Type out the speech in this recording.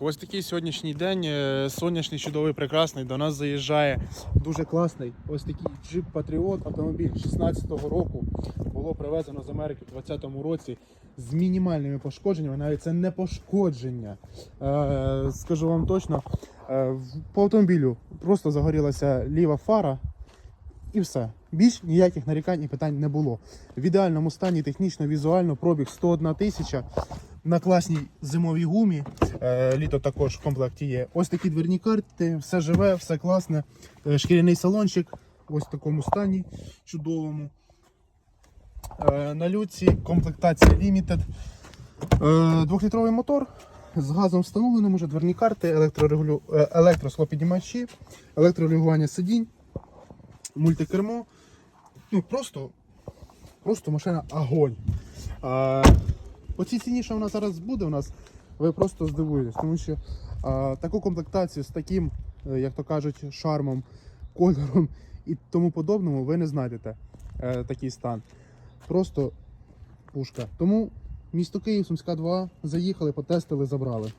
Ось такий сьогоднішній день, е, сонячний, чудовий, прекрасний. До нас заїжджає дуже класний ось такий джип Патріот автомобіль 16-го року. Було привезено з Америки в 20-му році з мінімальними пошкодженнями. Навіть це не пошкодження. Е, скажу вам точно, е, по автомобілю просто загорілася ліва фара. І все. Більш ніяких нарікань і питань не було. В ідеальному стані технічно, візуально пробіг 101 тисяча на класній зимовій гумі. Е, літо також в комплекті є. Ось такі дверні карти, все живе, все класне. Е, шкіряний салончик, ось в такому стані чудовому. Е, на люці комплектація Limited. Двохлітровий мотор з газом встановленим, уже дверні карти, електрорегулю... електросклопіднімачі, електрорегулювання сидінь, мультикермо. Ну, просто, просто машина огонь. А, по цій ціні, що вона зараз буде у нас, ви просто здивуєтесь, тому що а, таку комплектацію з таким, е, як то кажуть, шармом, кольором і тому подобному ви не знайдете е, такий стан. Просто пушка. Тому місто Київ, Сумська 2, заїхали, потестили, забрали.